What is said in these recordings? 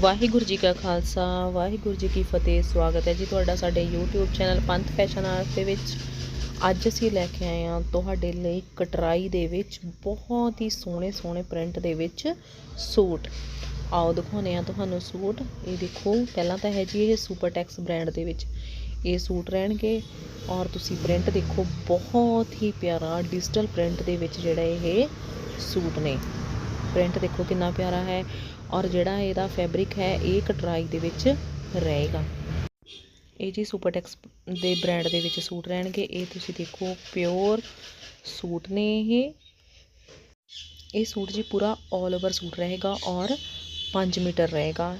ਵਾਹਿਗੁਰੂ ਜੀ ਕਾ ਖਾਲਸਾ, ਵਾਹਿਗੁਰੂ ਜੀ ਕੀ ਫਤਿਹ, ਸਵਾਗਤ ਹੈ ਜੀ ਤੁਹਾਡਾ ਸਾਡੇ YouTube channel Panth fashion art ਦੇ ਵਿੱਚ। ਅੱਜ ਅਸੀਂ ਲੈ ਕੇ ਆਏ ਹਾਂ ਤੁਹਾਡੇ ਲਈ ਕਟਰਾਈ ਦੇ ਵਿੱਚ ਬਹੁਤ ਹੀ ਸੋਹਣੇ ਸੋਹਣੇ ਪ੍ਰਿੰਟ ਦੇ ਵਿੱਚ ਸੂਟ। ਆਓ ਦਿਖਾਉਂਦੇ ਹਾਂ ਤੁਹਾਨੂੰ ਸੂਟ। ਇਹ ਦੇਖੋ, ਪਹਿਲਾਂ ਤਾਂ ਹੈ ਜੀ ਇਹ ਸੁਪਰ ਟੈਕਸ ਬ੍ਰਾਂਡ ਦੇ ਵਿੱਚ। ਇਹ ਸੂਟ ਰਹਿਣਗੇ ਔਰ ਤੁਸੀਂ ਪ੍ਰਿੰਟ ਦੇਖੋ, ਬਹੁਤ ਹੀ ਪਿਆਰਾ ਡਿਜੀਟਲ ਪ੍ਰਿੰਟ ਦੇ ਵਿੱਚ ਜਿਹੜਾ ਇਹ ਸੂਟ ਨੇ। ਪ੍ਰਿੰਟ ਦੇਖੋ ਕਿੰਨਾ ਪਿਆਰਾ ਹੈ। ਔਰ ਜਿਹੜਾ ਇਹਦਾ ਫੈਬਰਿਕ ਹੈ, ਇਹ ਕਟਰਾਈ ਦੇ ਵਿੱਚ ਰਹੇਗਾ। ਇਹ ਜੀ ਸੁਪਰਟੈਕਸ ਦੇ ਬ੍ਰਾਂਡ ਦੇ ਵਿੱਚ ਸੂਟ ਰਹਿਣਗੇ। ਇਹ ਤੁਸੀਂ ਦੇਖੋ ਪਿਓਰ ਸੂਟ ਨੇ ਇਹ। ਇਹ ਸੂਟ ਜੀ ਪੂਰਾ 올 ਓਵਰ ਸੂਟ ਰਹੇਗਾ ਔਰ 5 ਮੀਟਰ ਰਹੇਗਾ।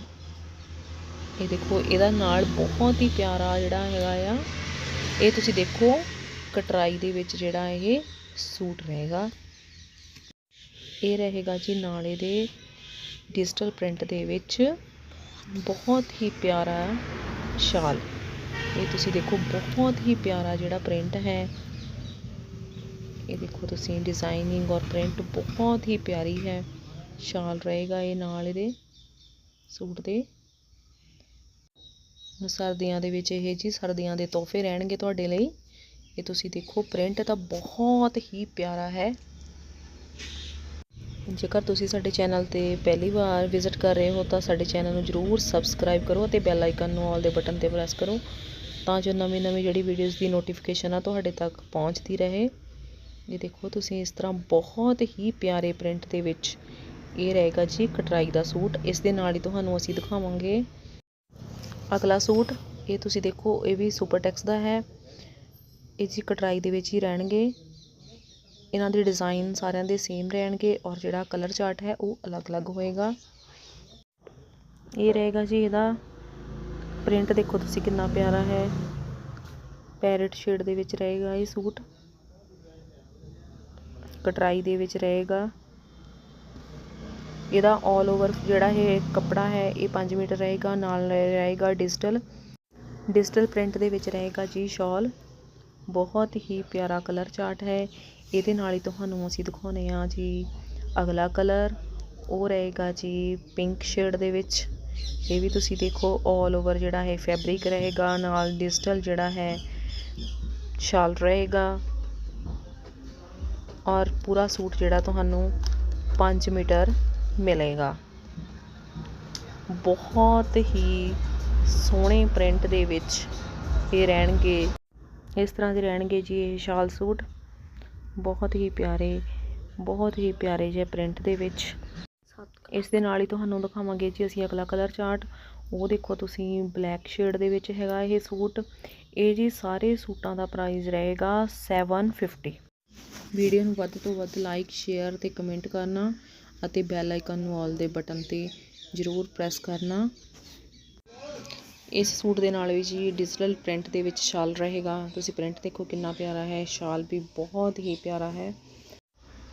ਇਹ ਦੇਖੋ, ਇਹਦਾ ਨਾਲ ਬਹੁਤ ਹੀ ਪਿਆਰਾ ਜਿਹੜਾ ਹੈਗਾ ਆ, ਇਹ ਤੁਸੀਂ ਦੇਖੋ, ਕਟਰਾਈ ਦੇ ਵਿੱਚ ਜਿਹੜਾ ਇਹ ਸੂਟ ਰਹੇਗਾ। ਇਹ ਰਹੇਗਾ ਜੀ ਨਾਲ ਇਹਦੇ ਡਿਜੀਟਲ ਪ੍ਰਿੰਟ ਦੇ ਵਿੱਚ ਬਹੁਤ ਹੀ ਪਿਆਰਾ ਸ਼ਾਲ। ਇਹ ਤੁਸੀਂ ਦੇਖੋ, ਬਹੁਤ ਹੀ ਪਿਆਰਾ ਜਿਹੜਾ ਪ੍ਰਿੰਟ ਹੈ। ਇਹ ਦੇਖੋ ਤੁਸੀਂ ਡਿਜ਼ਾਈਨਿੰਗ ਔਰ ਪ੍ਰਿੰਟ ਬਹੁਤ ਹੀ ਪਿਆਰੀ ਹੈ। ਸ਼ਾਲ ਰਹੇਗਾ ਇਹ ਨਾਲ ਇਹਦੇ ਸੂਟ ਦੇ। ਸਰਦੀਆਂ ਦੇ ਵਿੱਚ ਇਹ ਜੀ ਸਰਦੀਆਂ ਦੇ ਤੋਹਫੇ ਰਹਿਣਗੇ ਤੁਹਾਡੇ ਲਈ। ਇਹ ਤੁਸੀਂ ਦੇਖੋ, ਪ੍ਰਿੰਟ ਤਾਂ ਬਹੁਤ ਹੀ ਪਿਆਰਾ ਹੈ। ਜੇਕਰ ਤੁਸੀਂ ਸਾਡੇ ਚੈਨਲ ਤੇ ਪਹਿਲੀ ਵਾਰ ਵਿਜ਼ਿਟ ਕਰ ਰਹੇ ਹੋ, ਤਾਂ ਸਾਡੇ ਚੈਨਲ ਨੂੰ ਜਰੂਰ ਸਬਸਕ੍ਰਾਈਬ ਕਰੋ ਅਤੇ ਬੈਲ ਆਈਕਨ ਨੂੰ ਆਲ ਦੇ ਬਟਨ ਤੇ ਪ੍ਰੈਸ ਕਰੋ, ਤਾਂ ਜੋ ਨਵੀਂ ਨਵੀਂ ਜਿਹੜੀ ਵੀਡੀਓਜ਼ ਦੀ ਨੋਟੀਫਿਕੇਸ਼ਨ ਆ ਤੁਹਾਡੇ ਤੱਕ ਪਹੁੰਚਦੀ ਰਹੇ। ਇਹ ਦੇਖੋ, ਤੁਸੀਂ ਇਸ ਤਰ੍ਹਾਂ ਬਹੁਤ ਹੀ ਪਿਆਰੇ ਪ੍ਰਿੰਟ ਦੇ ਵਿੱਚ ਇਹ ਰਹੇਗਾ ਜੀ ਕਟਰਾਈ ਦਾ ਸੂਟ। ਇਸ ਦੇ ਨਾਲ ਹੀ ਤੁਹਾਨੂੰ ਅਸੀਂ ਦਿਖਾਵਾਂਗੇ। ਅਗਲਾ ਸੂਟ, ਇਹ ਤੁਸੀਂ ਦੇਖੋ, ਇਹ ਵੀ ਸੁਪਰ ਟੈਕਸ ਦਾ ਹੈ। ਇਹ ਜੀ ਕਟਰਾਈ ਦੇ ਵਿੱਚ ਹੀ ਰਹਿਣਗੇ। ਇਹਨਾਂ ਦੇ ਡਿਜ਼ਾਈਨ ਸਾਰਿਆਂ ਦੇ ਸੇਮ ਰਹਿਣਗੇ ਔਰ ਜਿਹੜਾ ਕਲਰ ਚਾਰਟ ਹੈ ਉਹ ਅਲੱਗ-ਅਲੱਗ ਹੋਏਗਾ। ਇਹ ਰਹੇਗਾ ਜੀ ਇਹਦਾ। ਪ੍ਰਿੰਟ ਦੇਖੋ ਤੁਸੀਂ ਕਿੰਨਾ ਪਿਆਰਾ ਹੈ। ਪੈਰਟ ਸ਼ੇਡ ਦੇ ਵਿੱਚ ਰਹੇਗਾ ਇਹ ਸੂਟ। ਕਟਰਾਈ ਦੇ ਵਿੱਚ ਰਹੇਗਾ। ਇਹਦਾ 올 ਓਵਰ ਜਿਹੜਾ ਇਹ ਕੱਪੜਾ ਹੈ, ਇਹ 5 ਮੀਟਰ ਰਹੇਗਾ। ਨਾਲ ਰਹੇਗਾ ਡਿਜੀਟਲ ਡਿਜੀਟਲ ਪ੍ਰਿੰਟ ਦੇ ਵਿੱਚ ਰਹੇਗਾ ਜੀ ਸ਼ਾਲ ਬਹੁਤ ਹੀ ਪਿਆਰਾ ਕਲਰ ਚਾਰਟ ਹੈ। ਇਹਦੇ ਨਾਲ ਹੀ ਤੁਹਾਨੂੰ ਅਸੀਂ ਦਿਖਾਉਨੇ ਆ ਜੀ ਅਗਲਾ ਕਲਰ। ਉਹ ਰਹੇਗਾ ਜੀ ਪਿੰਕ ਸ਼ੇਡ ਦੇ ਵਿੱਚ। ਇਹ ਵੀ ਤੁਸੀਂ ਦੇਖੋ 올 ਓਵਰ ਜਿਹੜਾ ਹੈ ਫੈਬਰਿਕ ਰਹੇਗਾ, ਨਾਲ ਡਿਜੀਟਲ ਜਿਹੜਾ ਹੈ ਸ਼ਾਲ ਰਹੇਗਾ। ਔਰ ਪੂਰਾ ਸੂਟ ਜਿਹੜਾ ਤੁਹਾਨੂੰ 5 ਮੀਟਰ ਮਿਲੇਗਾ। ਬਹੁਤ ਹੀ ਸੋਹਣੇ ਪ੍ਰਿੰਟ ਦੇ ਵਿੱਚ ਇਹ ਰਹਿਣਗੇ। ਇਸ ਤਰ੍ਹਾਂ ਦੇ ਰਹਿਣਗੇ ਜੀ ਇਹ ਸ਼ਾਲ ਸੂਟ। ਬਹੁਤ ਹੀ ਪਿਆਰੇ, ਬਹੁਤ ਹੀ ਪਿਆਰੇ ਜਿਹੇ ਪ੍ਰਿੰਟ ਦੇ ਵਿੱਚ। ਇਸ ਦੇ ਨਾਲ ਹੀ ਤੁਹਾਨੂੰ ਦਿਖਾਵਾਂਗੇ ਜੀ ਅਸੀਂ ਅਗਲਾ ਕਲਰ ਚਾਰਟ। ਉਹ ਦੇਖੋ ਤੁਸੀਂ ਬਲੈਕ ਸ਼ੇਡ ਦੇ ਵਿੱਚ ਹੈਗਾ ਇਹ ਸੂਟ। ਇਹ ਜੀ ਸਾਰੇ ਸੂਟਾਂ ਦਾ ਪ੍ਰਾਈਸ ਰਹੇਗਾ 750 ਵੀਡੀਓ ਨੂੰ ਵੱਧ ਤੋਂ ਵੱਧ ਲਾਈਕ, ਸ਼ੇਅਰ ਤੇ ਕਮੈਂਟ ਕਰਨਾ ਅਤੇ ਬੈਲ ਆਈਕਨ ਨੂੰ ਆਲ ਦੇ ਬਟਨ ਤੇ ਜ਼ਰੂਰ ਪ੍ਰੈਸ ਕਰਨਾ। ਇਸ ਸੂਟ ਦੇ ਨਾਲ ਵੀ ਜੀ ਡਿਜੀਟਲ ਪ੍ਰਿੰਟ ਦੇ ਵਿੱਚ ਸ਼ਾਲ ਰਹੇਗਾ। ਤੁਸੀਂ ਪ੍ਰਿੰਟ ਦੇਖੋ ਕਿੰਨਾ ਪਿਆਰਾ ਹੈ ਸ਼ਾਲ ਵੀ ਬਹੁਤ ਹੀ ਪਿਆਰਾ ਹੈ।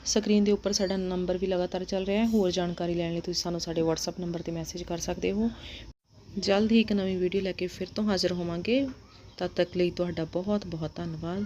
ਸਕਰੀਨ ਦੇ ਉੱਪਰ ਸਾਡਾ ਨੰਬਰ ਵੀ ਲਗਾਤਾਰ ਚੱਲ ਰਿਹਾ ਹੈ। ਹੋਰ ਜਾਣਕਾਰੀ ਲੈਣ ਲਈ ਤੁਸੀਂ ਸਾਨੂੰ ਸਾਡੇ WhatsApp ਨੰਬਰ ਤੇ ਮੈਸੇਜ ਕਰ ਸਕਦੇ ਹੋ। ਜਲਦ ਹੀ ਇੱਕ ਨਵੀਂ ਵੀਡੀਓ ਲੈ ਕੇ ਫਿਰ ਤੋਂ ਹਾਜ਼ਰ ਹੋਵਾਂਗੇ। ਤਦ ਤੱਕ ਲਈ ਤੁਹਾਡਾ ਬਹੁਤ ਬਹੁਤ ਧੰਨਵਾਦ।